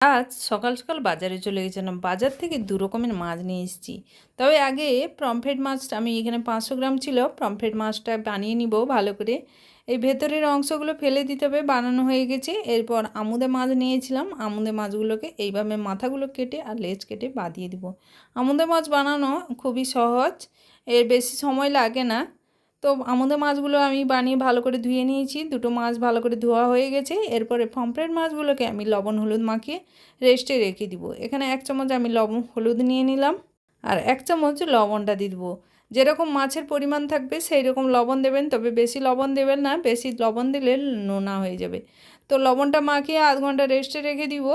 আজ সকাল সকাল বাজারে চলে গেছিলাম। বাজার থেকে দু রকমের মাছ নিয়ে এসেছি। তবে আগে পমফ্রেট মাছটা আমি এখানে পাঁচশো গ্রাম ছিল। পমফ্রেট মাছটা বানিয়ে নিব ভালো করে। এই ভেতরের অংশগুলো ফেলে দিতে হবে, বানানো হয়ে গেছে। এরপর আমুদে মাছ নিয়েছিলাম। আমুদে মাছগুলোকে এইভাবে মাথাগুলো কেটে আর লেজ কেটে বাঁধিয়ে দিব। আমুদে মাছ বানানো খুবই সহজ। এর বেশি সময় লাগে না। তো আমাদের মাছগুলো আমি বানিয়ে ভালো করে ধুয়ে নিয়েছি। দুটো মাছ ভালো করে ধোয়া হয়ে গেছে। এরপরে পমফ্রেট মাছগুলোকে আমি লবণ হলুদ মাখিয়ে রেস্টে রেখে দিব। এখানে এক চামচ আমি লবণ হলুদ নিয়ে নিলাম আর এক চামচ লবণটা দিয়ে দেবো। যেরকম মাছের পরিমাণ থাকবে সেই রকম লবণ দেবেন, তবে বেশি লবণ দেবেন না। বেশি লবণ দিলে নোনা হয়ে যাবে। তো লবণটা মাখিয়ে আধ ঘণ্টা রেস্টে রেখে দিব।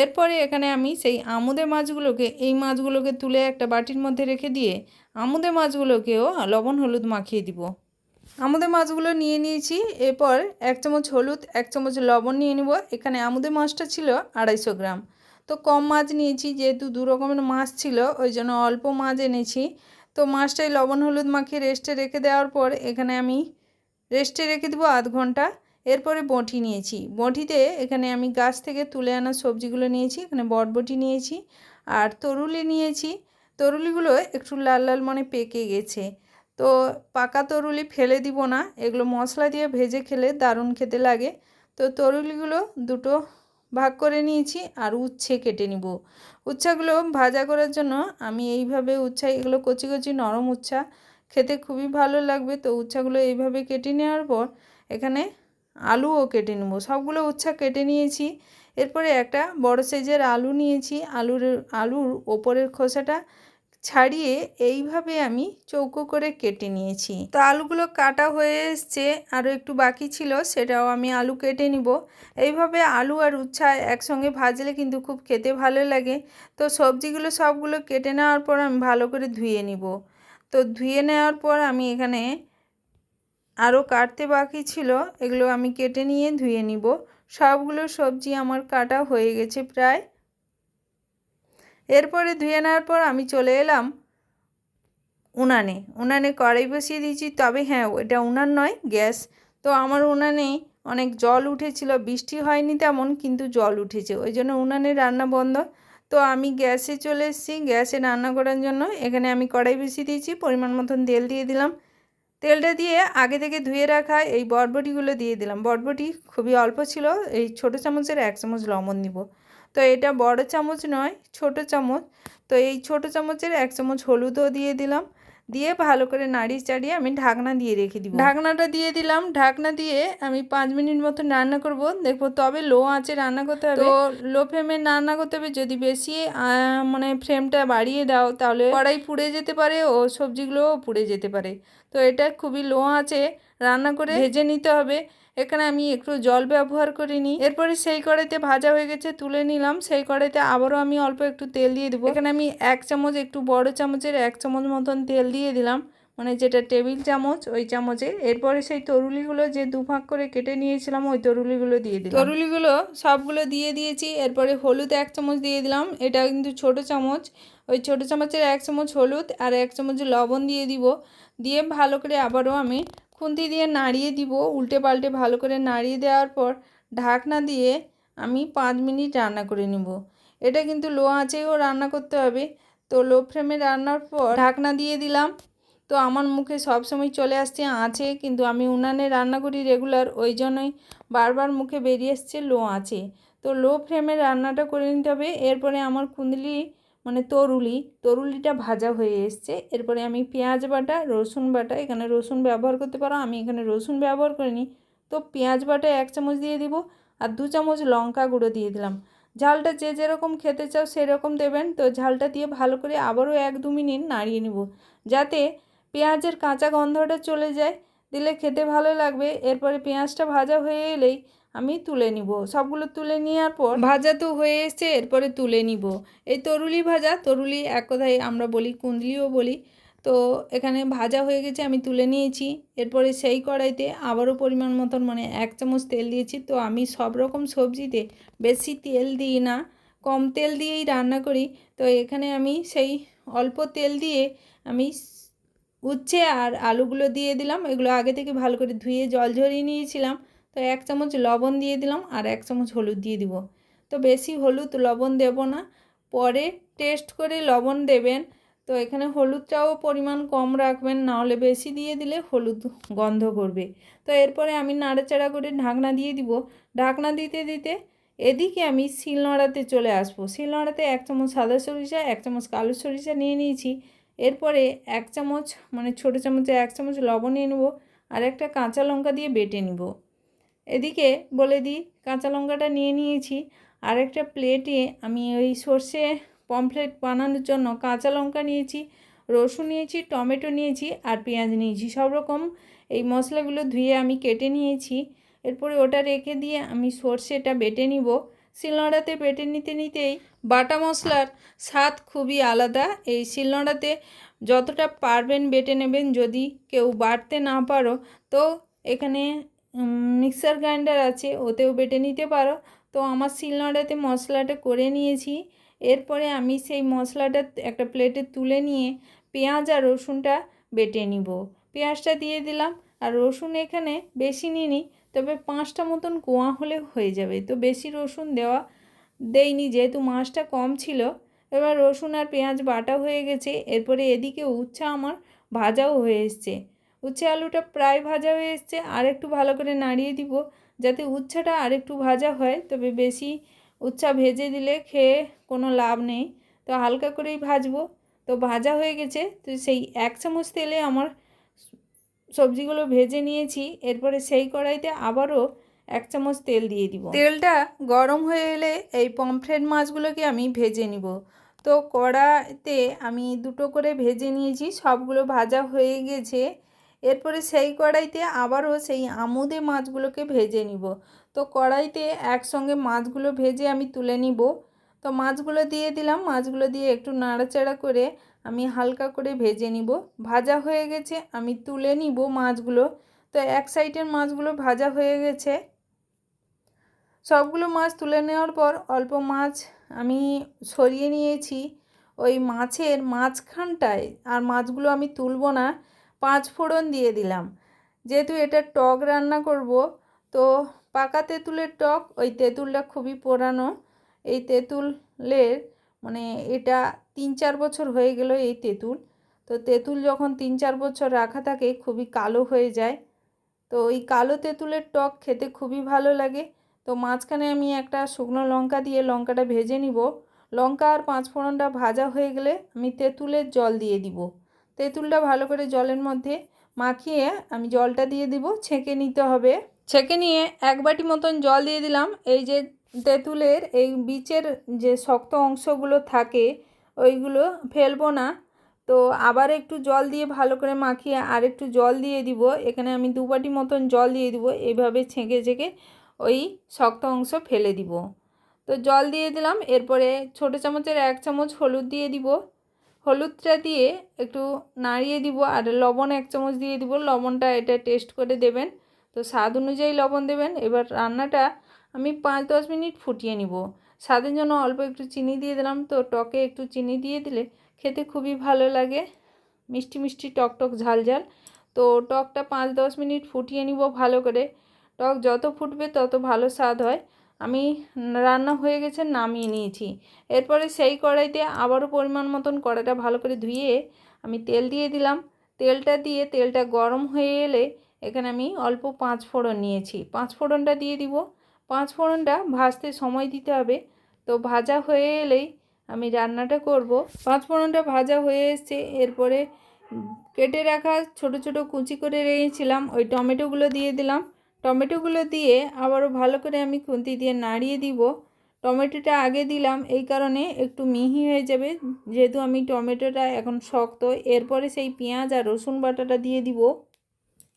এরপরে এখানে আমি সেই আমুদে মাছগুলোকে, এই মাছগুলোকে তুলে একটা বাটির মধ্যে রেখে দিয়ে আমুদে মাছগুলোকেও লবণ হলুদ মাখিয়ে দিব। আমুদে মাছগুলো নিয়ে নিয়েছি, এরপর এক চামচ হলুদ, এক চামচ লবণ নিয়ে নিব। এখানে আমুদে মাছটা ছিল আড়াইশো গ্রাম। তো কম মাছ নিয়েছি, যেহেতু দু রকমের মাছ ছিল, ওই জন্য অল্প মাছ এনেছি। তো মাছটাই লবণ হলুদ মাখিয়ে রেস্টে রেখে দেওয়ার পর এখানে আমি রেস্টে রেখে দেবো আধ ঘণ্টা। এরপরে বঁটি নিয়েছি। বঁটিতে এখানে আমি গাছ থেকে তুলে আনা সবজিগুলো নিয়েছি, এখানে বটবটি নিয়েছি আর তরুলি নিয়েছি। তরুলিগুলো একটু লাল লাল মানে পেকে গেছে। তো পাকা তরুলি ফেলে দিব না, এগুলো মশলা দিয়ে ভেজে খেলে দারুণ খেতে লাগে। তো তরুলিগুলো দুটো ভাগ করে নিয়েছি আর উচ্ছে কেটে নিব। উচ্ছাগুলো ভাজা করার জন্য আমি এইভাবে উচ্ছা, এগুলো কচি কচি নরম উচ্ছা, খেতে খুবই ভালো লাগবে। তো উচ্ছাগুলো এইভাবে কেটে নেওয়ার পর এখানে আলুও কেটে নেব। সবগুলো উচ্ছা কেটে নিয়েছি। এরপরে একটা বড় সাইজের আলু নিয়েছি। আলুর আলুর ওপরের খোসাটা ছাড়িয়ে এইভাবে আমি চৌকো করে কেটে নিয়েছি। তো আলুগুলো কাটা হয়ে এসছে, আরও একটু বাকি ছিল, সেটাও আমি আলু কেটে নিব। এইভাবে আলু আর উচ্ছা একসঙ্গে ভাজলে কিন্তু খুব খেতে ভালো লাগে। তো সবজিগুলো সবগুলো কেটে নেওয়ার পর আমি ভালো করে ধুয়ে নিব। তো ধুয়ে নেওয়ার পর আমি এখানে আরও কাটতে বাকি ছিল, এগুলো আমি কেটে নিয়ে ধুয়ে নিব। সবগুলো সবজি আমার কাটা হয়ে গেছে প্রায়। এরপরে ধুয়ে নেওয়ার পর আমি চলে এলাম উনানে। উনানে কড়াই বসিয়ে দিয়েছি, তবে হ্যাঁ এটা উনান নয়, গ্যাস। তো আমার উনানে অনেক জল উঠেছিল, বৃষ্টি হয়নি তেমন, কিন্তু জল উঠেছে। ওই জন্য উনানে রান্না বন্ধ। তো আমি গ্যাসে চলে এসেছি, গ্যাসে রান্না করার জন্য। এখানে আমি কড়াই বসিয়ে দিয়েছি, পরিমাণ মতন তেল দিয়ে দিলাম। তেলটা দিয়ে আগে থেকে ধুয়ে রাখা এই বটবটিগুলো দিয়ে দিলাম। বটবটি খুবই অল্প ছিল, এই ছোট চামচের এক চামচ লবণ নিব তো এটা বড় চামচ নয়, ছোট চামচ। তো এই ছোট চামচের এক চামচ হলুদও দিয়ে দিলাম। দিয়ে ভালো করে নাড়িয়ে চাড়িয়ে আমি ঢাকনা দিয়ে রেখে দিব। ঢাকনাটা দিয়ে দিলাম। ঢাকনা দিয়ে আমি পাঁচ মিনিট মতো রান্না করব। দেখব তবে লো আঁচে রান্না করতে হবে। তো লো ফ্লেমে রান্না করতে হবে। যদি বেশি মানে ফ্লেমটা বাড়িয়ে দাও তাহলে কড়াই পুড়ে যেতে পারে ও সবজিগুলোও পুড়ে যেতে পারে। তো এটা খুবই লো আঁচে রান্না করে ভেজে নিতে হবে। এখানে আমি একটু জল ব্যবহার করিনি। এরপরে সেই কড়াইতে ভাজা হয়ে গেছে তুলে নিলাম। সেই কড়াইতে আবারও আমি অল্প একটু তেল দিয়ে দেবো। এখানে আমি এক চামচ একটু বড় চামচের এক চামচ মতন তেল দিয়ে দিলাম। মানে যেটা টেবিল চামচ ওই চামচে। এরপরে সেই তরুলিগুলো যে দুভাগ করে কেটে নিয়েছিলাম ওই তরুলিগুলো দিয়ে দিলাম। তরুলিগুলো সবগুলো দিয়ে দিয়েছি। এরপরে হলুদ এক চামচ দিয়ে দিলাম। এটা কিন্তু ছোট চামচ। ওই ছোট চামচের এক চামচ হলুদ আর এক চামচ লবণ দিয়ে দিব। দিয়ে ভালো করে আবারও আমি খুন্তি দিয়ে নাড়িয়ে দিব, উল্টে পাল্টে ভালো করে নাড়িয়ে দেওয়ার পর ঢাকনা দিয়ে আমি পাঁচ মিনিট রান্না করে নিব। এটা কিন্তু লো আঁচেও রান্না করতে হবে। তো লো ফ্লেমে রান্নার পর ঢাকনা দিয়ে দিলাম। তো আমার মুখে সবসময় চলে আসছে আঁচে, কিন্তু আমি উনানে রান্না করি রেগুলার, ওই জন্যই বারবার মুখে বেরিয়ে এসছে লো আঁচে। তো লো ফ্লেমে রান্নাটা করে নিতে হবে। এরপরে আমার কুন্দলি মানে তরুলি, তরুলিটা ভাজা হয়ে এসছে। এরপরে আমি পেঁয়াজ বাটা, রসুন বাটা, এখানে রসুন ব্যবহার করতে পারো, আমি এখানে রসুন ব্যবহার করিনি। তো পেঁয়াজ বাটা এক চামচ দিয়ে দিব আর দু চামচ লঙ্কা গুঁড়ো দিয়ে দিলাম। ঝালটা যে যেরকম খেতে চাও সেরকম দেবেন। তো ঝালটা দিয়ে ভালো করে আবারও এক দু মিনিট নাড়িয়ে নিব যাতে পেঁয়াজের কাঁচা গন্ধটা চলে যায়। দিলে খেতে ভালো লাগবে। এরপরে পেঁয়াজটা ভাজা হয়ে এলেই আমি তুলে নিব। সবগুলো তুলে নেওয়ার পর ভাজা তো হয়ে এসছে, এরপরে তুলে নিব। এই তরুলি ভাজা, তরুলি এক কথায় আমরা বলি কুন্দলিও বলি। তো এখানে ভাজা হয়ে গেছে, আমি তুলে নিয়েছি। এরপরে সেই কড়াইতে আবারও পরিমাণ মতন মানে এক চামচ তেল দিয়েছি। তো আমি সব রকম সবজিতে বেশি তেল দিই না, কম তেল দিয়েই রান্না করি। তো এখানে আমি সেই অল্প তেল দিয়ে আমি উচ্ছে আর আলুগুলো দিয়ে দিলাম। এগুলো আগে থেকে ভালো করে ধুয়ে জল ঝরিয়ে নিয়েছিলাম। তো এক চামচ লবণ দিয়ে দিলাম আর এক চামচ হলুদ দিয়ে দিব। তো বেশি হলুদ লবণ দেব না, পরে টেস্ট করে লবণ দেবেন। তো এখানে হলুদটাও পরিমাণ কম রাখবেন, নাহলে বেশি দিয়ে দিলে হলুদ গন্ধ করবে। তো এরপরে আমি নাড়াচাড়া করে ঢাকনা দিয়ে দিব। ঢাকনা দিতে দিতে এদিকে আমি শিলনোড়াতে চলে আসব। শিলনোড়াতে এক চামচ সাদা সরিষা, এক চামচ কালো সরিষা নিয়ে নিয়েছি। এরপরে এক চামচ মানে ছোটো চামচে এক চামচ লবণ নিয়ে নেব আর একটা কাঁচা লঙ্কা দিয়ে বেটে নিব। এদিকে বলে দিই, কাঁচা লঙ্কাটা নিয়ে নিয়েছি। আর একটা প্লেটে আমি ওই সর্ষে পমফ্লেট বানানোর জন্য কাঁচা লঙ্কা নিয়েছি, রসুন নিয়েছি, টমেটো নিয়েছি আর পেঁয়াজ নিয়েছি। সব রকম এই মশলাগুলো ধুয়ে আমি কেটে নিয়েছি। এরপরে ওটা রেখে দিয়ে আমি সর্ষেটা বেটে নিব। শিলনোড়াতে বেটে নিতে নিতেই বাটা মশলার স্বাদ খুবই আলাদা। এই শিলনোড়াতে যতটা পারবেন বেটে নেবেন। যদি কেউ বাটতে না পারো, তো এখানে মিক্সার গ্রাইন্ডার আছে, ওতেও বেটে নিতে পারো। তো আমার শিলনোড়াতে মশলাটা করে নিয়েছি। এরপরে আমি সেই মশলাটা একটা প্লেটে তুলে নিয়ে পেঁয়াজ আর রসুনটা বেটে নিব। পেঁয়াজটা দিয়ে দিলাম আর রসুন এখানে বেশি নিইনি, তবে পাঁচটা মতন কোয়া হলে হয়ে যাবে। তো বেশি রসুন দেওয়া দেইনি, যেহেতু মাছটা কম ছিল। এবার রসুন আর পেঁয়াজ বাটা হয়ে গেছে। এরপরে এদিকে উচ্ছা আমার ভাজাও হয়ে এসছে। উচ্ছে আলুটা প্রায় ভাজা হয়ে এসছে। আর একটু ভালো করে নাড়িয়ে দিব যাতে উচ্ছাটা আর একটু ভাজা হয়। তবে বেশি উচ্ছা ভেজে দিলে খেয়ে কোনো লাভ নেই। তো হালকা করেই ভাজবো। তো ভাজা হয়ে গেছে। তো সেই এক চামচ তেলে আমার সবজিগুলো ভেজে নিয়েছি। এরপরে সেই কড়াইতে আবারও এক চামচ তেল দিয়ে দিব। তেলটা গরম হয়ে এলে এই পমফ্রেট মাছগুলোকে আমি ভেজে নিব। তো কড়াতে আমি দুটো করে ভেজে নিয়েছি। সবগুলো ভাজা হয়ে গেছে। এরপরে সেই কড়াইতে আবারও সেই আমুদে মাছগুলোকে ভেজে নিব। তো কড়াইতে একসঙ্গে মাছগুলো ভেজে আমি তুলে নিব। তো মাছগুলো দিয়ে দিলাম। মাছগুলো দিয়ে একটু নাড়াচাড়া করে আমি হালকা করে ভেজে নিব। ভাজা হয়ে গেছে, আমি তুলে নিব মাছগুলো। তো এক সাইডের মাছগুলো ভাজা হয়ে গেছে। সবগুলো মাছ তুলে নেওয়ার পর অল্প মাছ আমি সরিয়ে নিয়েছি। ওই মাছের মাঝখানটায় আর মাছগুলো আমি তুলব না। পাঁচ ফোড়ন দিয়ে দিলাম। যেহেতু এটা টক রান্না করব, তো পাকা তেঁতুলের টক, ওই তেঁতুলটা খুবই পুরানো এই তেঁতুলের মানে এটা তিন চার বছর হয়ে গেল এই তেঁতুল। তো তেঁতুল যখন তিন চার বছর রাখা থাকে, খুবই কালো হয়ে যায়। তো ওই কালো তেঁতুলের টক খেতে খুবই ভালো লাগে। তো মাঝখানে আমি একটা শুকনো লঙ্কা দিয়ে লঙ্কাটা ভেজে নিব। লঙ্কা আর পাঁচ ফোড়নটা ভাজা হয়ে গেলে আমি তেঁতুলের জল দিয়ে দিব। তেঁতুলটা ভালো করে জলের মধ্যে মাখিয়ে আমি জলটা দিয়ে দিব, ছেঁকে নিতে হবে। ছেঁকে নিয়ে এক বাটি মতন জল দিয়ে দিলাম। এই যে তেঁতুলের এই বীচের যে শক্ত অংশগুলো থাকে, ওইগুলো ফেলব না। তো আবার একটু জল দিয়ে ভালো করে মাখিয়ে আর একটু জল দিয়ে দিব। এখানে আমি দু বাটি মতন জল দিয়ে দিব। এইভাবে ছেঁকে ছেঁকে ওই শক্ত অংশ ফেলে দিব। তো জল দিয়ে দিলাম। এরপরে ছোটো চামচের এক চামচ হলুদ দিয়ে দিব। হলুদটা দিয়ে একটু নাড়িয়ে দিব আর লবণ এক চামচ দিয়ে দিব। লবণটা এটা টেস্ট করে দেবেন। তো স্বাদ অনুযায়ী লবণ দেবেন। এবার রান্নাটা আমি পাঁচ দশ মিনিট ফুটিয়ে নিব। স্বাদের জন্য অল্প একটু চিনি দিয়ে দিলাম। তো টকে একটু চিনি দিয়ে দিলে খেতে খুবই ভালো লাগে। মিষ্টি মিষ্টি টক টক ঝাল ঝাল। তো টকটা পাঁচ দশ মিনিট ফুটিয়ে নিব ভালো করে। টক যত ফুটবে তত ভালো স্বাদ হয়। আমি রান্না হয়ে গেছে, নামিয়ে নিয়েছি। এরপরে সেই কড়াইতে আবারও পরিমাণ মতন কড়াইটা ভালো করে ধুয়ে আমি তেল দিয়ে দিলাম। তেলটা দিয়ে তেলটা গরম হয়ে এলে এখানে আমি অল্প পাঁচ ফোড়ন নিয়েছি। পাঁচ ফোড়নটা দিয়ে দিব। পাঁচ ফোড়নটা ভাজতে সময় দিতে হবে। তো ভাজা হয়ে এলেই আমি রান্নাটা করব। পাঁচ ফোড়নটা ভাজা হয়ে এসছে। এরপরে কেটে রাখা ছোট ছোট কুচি করে রেখেছিলাম। ওই টমেটোগুলো দিয়ে দিলাম। টমেটোগুলো দিয়ে আবারও ভালো করে আমি খুন্তি দিয়ে নাড়িয়ে দিব। টমেটোটা আগে দিলাম, এই কারণে একটু মিহি হয়ে যাবে। যেহেতু আমি টমেটোটা এখন শক্ত, এরপরে সেই পেঁয়াজ আর রসুন বাটাটা দিয়ে দিব।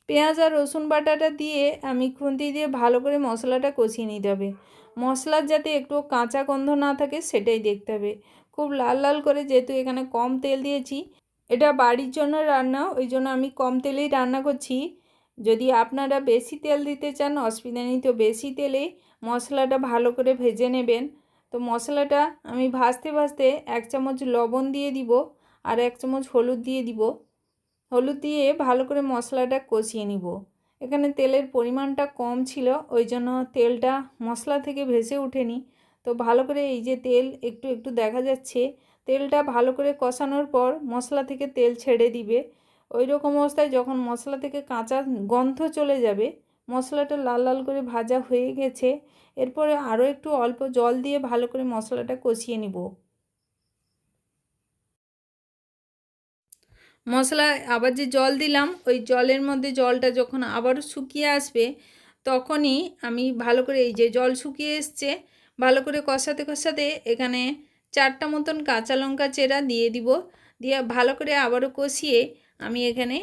পেঁয়াজ আর রসুন বাটাটা দিয়ে আমি খুন্তি দিয়ে ভালো করে মশলাটা কষিয়ে নিতে হবে। মশলার যাতে একটু কাঁচা গন্ধ না থাকে, সেটাই দেখতে হবে। খুব লাল লাল করে যেহেতু এখানে কম তেল দিয়েছি, এটা বাড়ির জন্য রান্না, ওই জন্য আমি কম তেলেই রান্না করছি। যদি আপনারা বেশি তেল দিতে চান অসুবিধা নেই তো বেশি তেলে মশলাটা ভালো করে ভেজে নেবেন। তো মশলাটা আমি ভাজতে ভাজতে এক চামচ লবণ দিয়ে দিব আর এক চামচ হলুদ দিয়ে দিব। হলুদ দিয়ে ভালো করে মশলাটা কষিয়ে নিব। এখানে তেলের পরিমাণটা কম ছিল ওই জন্য তেলটা মশলা থেকে ভেসে ওঠেনি। তো ভালো করে এই যে তেল একটু একটু দেখা যাচ্ছে, তেলটা ভালো করে কষানোর পর মশলা থেকে তেল ছেড়ে দিবে। ওই রকম অবস্থায় যখন মশলা থেকে কাঁচা গন্ধ চলে যাবে, মশলাটা লাল লাল করে ভাজা হয়ে গেছে, এরপরে আরও একটু অল্প জল দিয়ে ভালো করে মশলাটা কষিয়ে নিব। মশলা আবার যে জল দিলাম, ওই জলের মধ্যে জলটা যখন আবারও শুকিয়ে আসবে, তখনই আমি ভালো করে এই যে জল শুকিয়ে এসছে, ভালো করে কষাতে কষাতে এখানে চারটা মতন কাঁচা লঙ্কা চেরা দিয়ে দিব, দিয়ে ভালো করে আবারও কষিয়ে আমি এখানে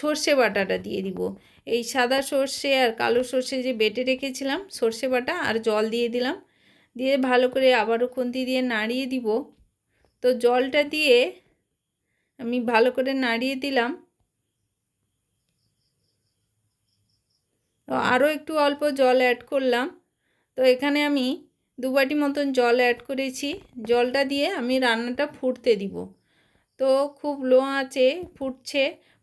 সর্ষে বাটাটা দিয়ে দিব। এই সাদা সর্ষে আর কালো সর্ষে যে বেটে রেখেছিলাম, সর্ষে বাটা আর জল দিয়ে দিলাম। দিয়ে ভালো করে আবারও খুন্তি দিয়ে নাড়িয়ে দিব। তো জলটা দিয়ে আমি ভালো করে নাড়িয়ে দিলাম। তো আরও একটু অল্প জল অ্যাড করলাম। তো এখানে আমি দু বাটি মতন জল অ্যাড করেছি। জলটা দিয়ে আমি রান্নাটা ফুটতে দিব। তো খুব লো আঁচে ফুটছে।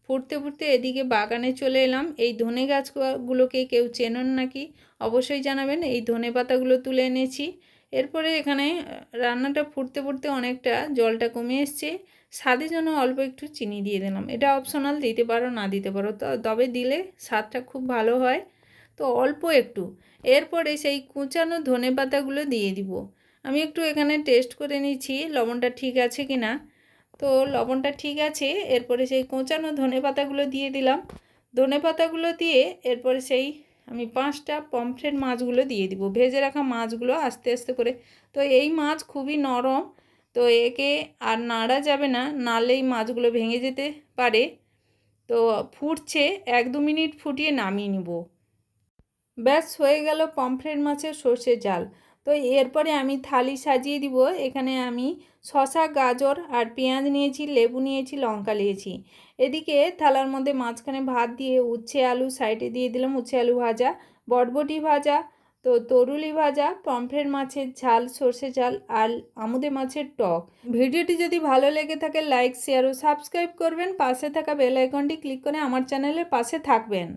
ফুটতে ফুটতে এদিকে বাগানে চলে এলাম। এই ধনে গাছগুলোকে কেউ চেনন নাকি? অবশ্যই জানাবেন। এই ধনে পাতাগুলো তুলে এনেছি। এরপরে এখানে রান্নাটা ফুটতে ফুটতে অনেকটা জলটা কমে এসছে। স্বাদের জন্য অল্প একটু চিনি দিয়ে দিলাম। এটা অপশনাল দিতে পারো, না দিতে পারো। তবে দিলে স্বাদটা খুব ভালো হয়। তো অল্প একটু। এরপরে সেই কুচানো ধনে পাতাগুলো দিয়ে দিব। আমি একটু এখানে টেস্ট করে নিচ্ছি, লবণটা ঠিক আছে কি না তো লবণটা ঠিক আছে, এরপরে সেই কোঁচানো ধনে পাতাগুলো দিয়ে দিলাম। ধনে পাতাগুলো দিয়ে এরপরে সেই আমি পাঁচটা পমফ্রেট মাছগুলো দিয়ে দিব। ভেজে রাখা মাছগুলো আস্তে আস্তে করে। তো এই মাছ খুবই নরম, তো একে আর নাড়া যাবে না, নাড়লেই মাছগুলো ভেঙে যেতে পারে। তো ফুটছে, এক দু মিনিট ফুটিয়ে নামিয়ে নিব। ব্যাস, হয়ে গেল পমফ্রেট মাছের সর্ষের জাল। তো এরপরে আমি থালি সাজিয়ে দিব। এখানে আমি শশা গাজর আর পেঁয়াজ নিয়েছি, লেবু নিয়েছি, লঙ্কা নিয়েছি। এদিকে থালার মধ্যে মাঝখানে ভাত দিয়ে উচ্ছে আলু সাইডে দিয়ে দিলাম। উচ্ছে আলু ভাজা, বটবটি ভাজা, তো তরুলি ভাজা, পমফ্রেট মাছের ঝাল, সর্ষে ঝাল আর আমুদে মাছের টক। ভিডিওটি যদি ভালো লেগে থাকে, লাইক, শেয়ার ও সাবস্ক্রাইব করবেন। পাশে থাকা বেল আইকনটি ক্লিক করে আমার চ্যানেলের পাশে থাকবেন।